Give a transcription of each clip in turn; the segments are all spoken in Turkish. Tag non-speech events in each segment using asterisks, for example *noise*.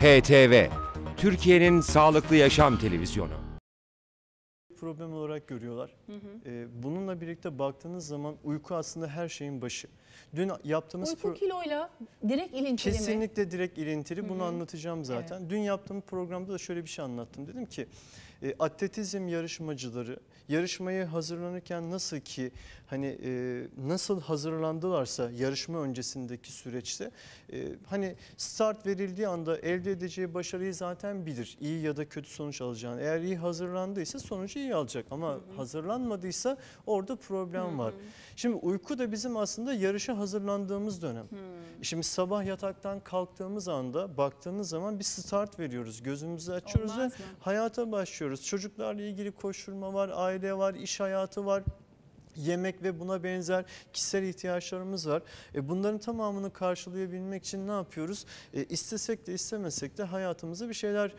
HTV, Türkiye'nin sağlıklı yaşam televizyonu. problem olarak görüyorlar. Ee, bununla birlikte baktığınız zaman uyku aslında her şeyin başı. Dün yaptığımız Uyku pro- kiloyla direkt ilintili mi? kesinlikle direkt ilintili. Bunu anlatacağım zaten. Dün yaptığım programda da şöyle bir şey anlattım. Dedim ki e, atletizm yarışmacıları yarışmaya hazırlanırken nasıl ki hani e, nasıl hazırlandılarsa yarışma öncesindeki süreçte e, hani start verildiği anda elde edeceği başarıyı zaten bilir. İyi ya da kötü sonuç alacağını. Eğer iyi hazırlandıysa sonucu iyi alacak ama hazırlanmadıysa orada problem var. Şimdi uyku da bizim aslında yarışa hazırlandığımız dönem. Şimdi sabah yataktan kalktığımız anda baktığınız zaman bir start veriyoruz. Gözümüzü açıyoruz ve Olmaz mı? hayata başlıyoruz. Çocuklarla ilgili koşturma var, aile var, iş hayatı var. Yemek ve buna benzer kişisel ihtiyaçlarımız var. E bunların tamamını karşılayabilmek için ne yapıyoruz? E istesek de istemesek de hayatımıza bir şeyler e,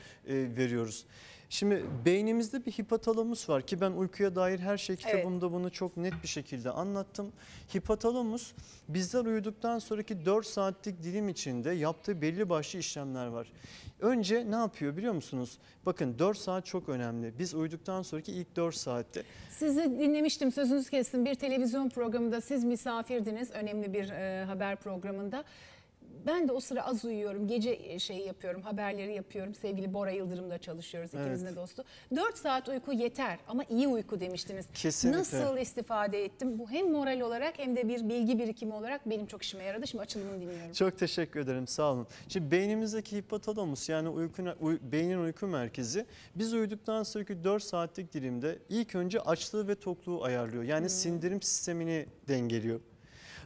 veriyoruz. Şimdi beynimizde bir hipotalamus var ki ben uykuya dair her şey kitabımda bunu çok net bir şekilde anlattım. Hipotalamus bizler uyuduktan sonraki 4 saatlik dilim içinde yaptığı belli başlı işlemler var. Önce ne yapıyor biliyor musunuz? Bakın 4 saat çok önemli. Biz uyuduktan sonraki ilk 4 saatte Sizi dinlemiştim sözünüzü kestim bir televizyon programında siz misafirdiniz önemli bir e, haber programında. Ben de o sıra az uyuyorum. Gece şey yapıyorum, haberleri yapıyorum. Sevgili Bora Yıldırım'la çalışıyoruz ikimizin de dostu. 4 saat uyku yeter ama iyi uyku demiştiniz. Kesinlikle. Nasıl istifade ettim? Bu hem moral olarak hem de bir bilgi birikimi olarak benim çok işime yaradı. Şimdi açılımını dinliyorum. Çok teşekkür ederim sağ olun. Şimdi beynimizdeki hipotalamus yani uyku, uy- beynin uyku merkezi biz uyuduktan sonraki 4 saatlik dilimde ilk önce açlığı ve tokluğu ayarlıyor. Yani sindirim sistemini dengeliyor.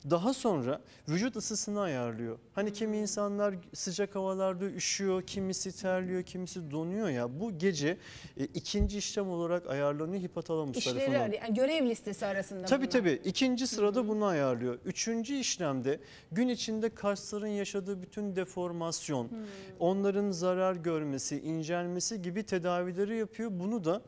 Daha sonra vücut ısısını ayarlıyor. Hani kimi insanlar sıcak havalarda üşüyor, kimisi terliyor, kimisi donuyor ya. Bu gece e, ikinci işlem olarak ayarlanıyor hipotalamus İşleri tarafından. yani görev listesi arasında Tabii bunlar. tabii. İkinci sırada bunu ayarlıyor. Üçüncü işlemde gün içinde kasların yaşadığı bütün deformasyon, onların zarar görmesi, incelmesi gibi tedavileri yapıyor. Bunu da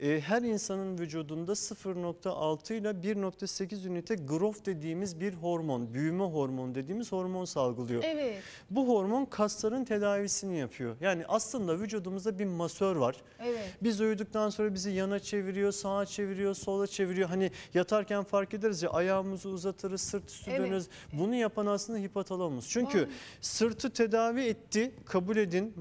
e, her insanın vücudunda 0.6 ile 1.8 ünite growth dediğimiz bir hormon, büyüme hormonu dediğimiz hormon salgılıyor. Evet. Bu hormon kasların tedavisini yapıyor. Yani aslında vücudumuzda bir masör var. Evet. Biz uyuduktan sonra bizi yana çeviriyor, sağa çeviriyor, sola çeviriyor. Hani yatarken fark ederiz ya ayağımızı uzatırız, sırt üstü Evet. döneriz. Bunu yapan aslında hipotalamus. Çünkü Vay. sırtı tedavi etti, kabul edin,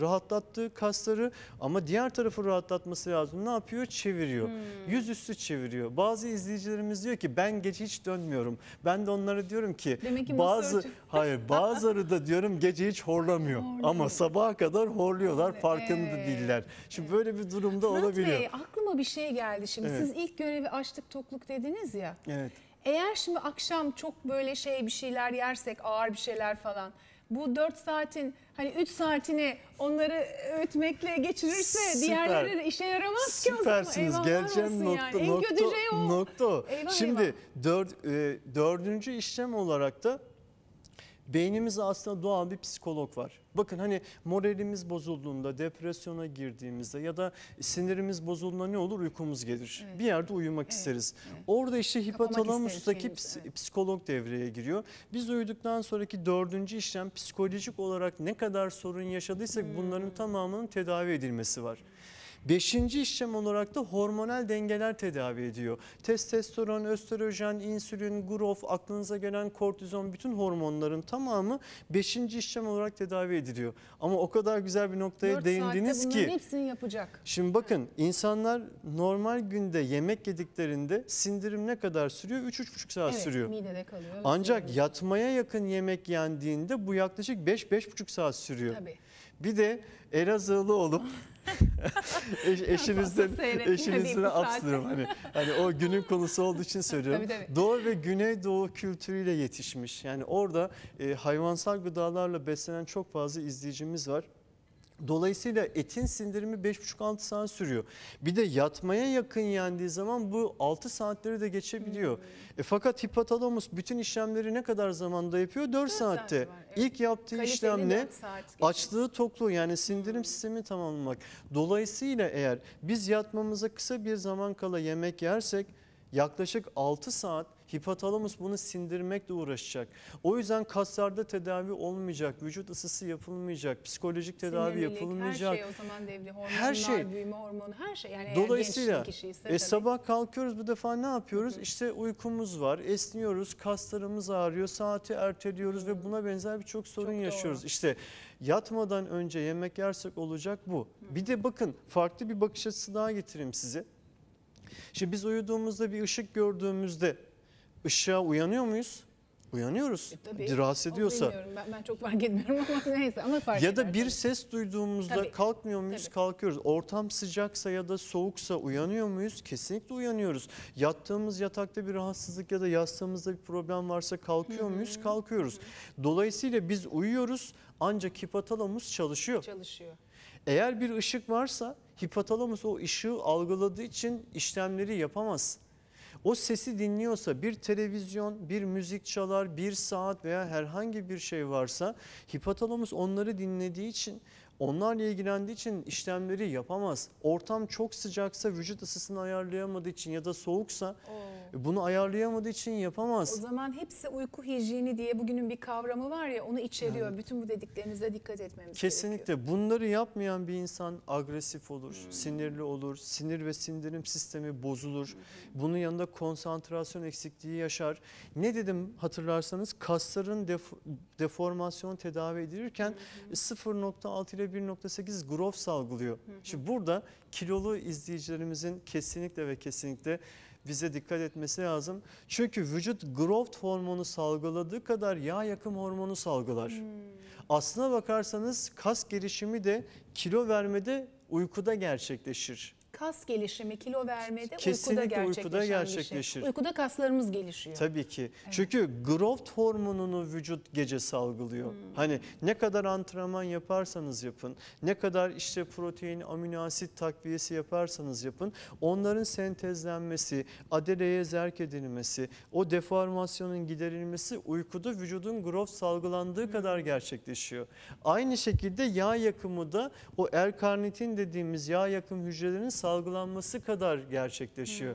rahatlattığı kasları ama diğer tarafı rahatlatması lazım. Ne yapıyor? Çeviriyor. Hmm. Yüzüstü çeviriyor. Bazı izleyicilerimiz diyor ki ben gece hiç dönmüyorum. Ben de onlara diyorum ki Demek ki bazı masörcü. *laughs* hayır bazıları da diyorum gece hiç horlamıyor. Horlamıyor. Ama sabaha kadar horluyorlar Evet. farkında değiller. Şimdi böyle bir durumda Fırat olabiliyor. Bey aklıma bir şey geldi şimdi. Evet. Siz ilk görevi açlık tokluk dediniz ya. Evet. Eğer şimdi akşam çok böyle şey bir şeyler yersek ağır bir şeyler falan. Bu 4 saatin hani 3 saatini onları öğütmekle geçirirse Süper. diğerleri de işe yaramaz ki o zaman. Süpersiniz. Geleceğim nokta, yani. En nokta, kötü şey o. nokta. Eyvah, Şimdi eyvah. dört, e, dördüncü işlem olarak da beynimizde aslında doğal bir psikolog var. Bakın hani moralimiz bozulduğunda, depresyona girdiğimizde ya da sinirimiz bozulduğunda ne olur? Uykumuz gelir. Evet. Bir yerde uyumak Evet, isteriz. evet. Orada işte hipotalamustaki isteriz evet. psikolog devreye giriyor. Biz uyuduktan sonraki dördüncü işlem psikolojik olarak ne kadar sorun yaşadıysak bunların Hmm. tamamının tedavi edilmesi var. Beşinci işlem olarak da hormonal dengeler tedavi ediyor. Testosteron, östrojen, insülin, growth, aklınıza gelen kortizon bütün hormonların tamamı beşinci işlem olarak tedavi ediliyor. Ama o kadar güzel bir noktaya 4 değindiniz ki. hepsini yapacak. Şimdi bakın insanlar normal günde yemek yediklerinde sindirim ne kadar sürüyor? 3-3,5 saat Evet, sürüyor. midede kalıyor. Ancak sinirde. yatmaya yakın yemek yendiğinde bu yaklaşık 5-5,5 saat sürüyor. Tabii. Bir de Elazığlı olup *laughs* eş, eşinizden eşinizden atlıyorum hani hani o günün konusu olduğu için söylüyorum. Tabii, tabii. Doğu ve Güneydoğu kültürüyle yetişmiş. Yani orada e, hayvansal gıdalarla beslenen çok fazla izleyicimiz var. Dolayısıyla etin sindirimi 5,5-6 saat sürüyor. Bir de yatmaya yakın yendiği zaman bu 6 saatleri de geçebiliyor. Hmm. E, fakat hipotalamus bütün işlemleri ne kadar zamanda yapıyor? 4 saati saatte. var, evet. İlk yaptığı Kaliteli işlem ne? dört saat geçiyor. Açlığı tokluğu yani sindirim sistemi tamamlamak. Dolayısıyla eğer biz yatmamıza kısa bir zaman kala yemek yersek yaklaşık 6 saat hipotalamus bunu sindirmekle uğraşacak. O yüzden kaslarda tedavi olmayacak, vücut ısısı yapılmayacak, psikolojik tedavi Sinirlilik, yapılmayacak. Her şey o zaman devli. Hormonlar, Her şey. büyüme hormonu, her şey. Yani Dolayısıyla kişiyse e, sabah kalkıyoruz bu defa ne yapıyoruz? İşte uykumuz var, esniyoruz, kaslarımız ağrıyor, saati erteliyoruz ve buna benzer birçok sorun Çok doğru. yaşıyoruz. İşte yatmadan önce yemek yersek olacak bu. Bir de bakın farklı bir bakış açısı daha getireyim size. Şimdi biz uyuduğumuzda bir ışık gördüğümüzde ışığa uyanıyor muyuz? Uyanıyoruz. E, tabii. Rahatsız ediyorsa. Ben, ben çok fark etmiyorum ama *laughs* neyse ama fark Ya da bir tabii. ses duyduğumuzda Tabii. kalkmıyor muyuz? Tabii. Kalkıyoruz. Ortam sıcaksa ya da soğuksa uyanıyor muyuz? Kesinlikle uyanıyoruz. Yattığımız yatakta bir rahatsızlık ya da yastığımızda bir problem varsa kalkıyor muyuz? Kalkıyoruz. Dolayısıyla biz uyuyoruz ancak hipotalamus çalışıyor. çalışıyor. Eğer bir ışık varsa hipotalamus o ışığı algıladığı için işlemleri yapamaz. O sesi dinliyorsa bir televizyon, bir müzik çalar, bir saat veya herhangi bir şey varsa hipotalamus onları dinlediği için onlarla ilgilendiği için işlemleri yapamaz. Ortam çok sıcaksa vücut ısısını ayarlayamadığı için ya da soğuksa Oo. bunu ayarlayamadığı için O yapamaz. zaman hepsi uyku hijyeni diye bugünün bir kavramı var ya onu içeriyor. Bütün bu dediklerinize dikkat etmemiz gerekiyor. Kesinlikle bunları yapmayan bir insan agresif olur, sinirli olur, sinir ve sindirim sistemi bozulur. Bunun yanında konsantrasyon eksikliği yaşar. Ne dedim hatırlarsanız kasların def- deformasyon tedavi edilirken 0.6 ile 1.8 growth salgılıyor. Şimdi burada kilolu izleyicilerimizin kesinlikle ve kesinlikle bize dikkat etmesi lazım. Çünkü vücut growth hormonu salgıladığı kadar yağ yakım hormonu salgılar. Aslına bakarsanız kas gelişimi de kilo vermede uykuda gerçekleşir. Kas gelişimi, kilo vermede Kesinlikle uykuda uykuda bir gerçekleşir. şey. Uykuda kaslarımız gelişiyor. Tabii ki. Çünkü growth hormonunu vücut gece salgılıyor. Hani ne kadar antrenman yaparsanız yapın, ne kadar işte protein, amino asit takviyesi yaparsanız yapın, onların sentezlenmesi, adeleye zerk edilmesi, o deformasyonun giderilmesi uykuda vücudun growth salgılandığı kadar gerçekleşiyor. Aynı şekilde yağ yakımı da o L-karnitin dediğimiz yağ yakım hücrelerinin salgılanması kadar gerçekleşiyor.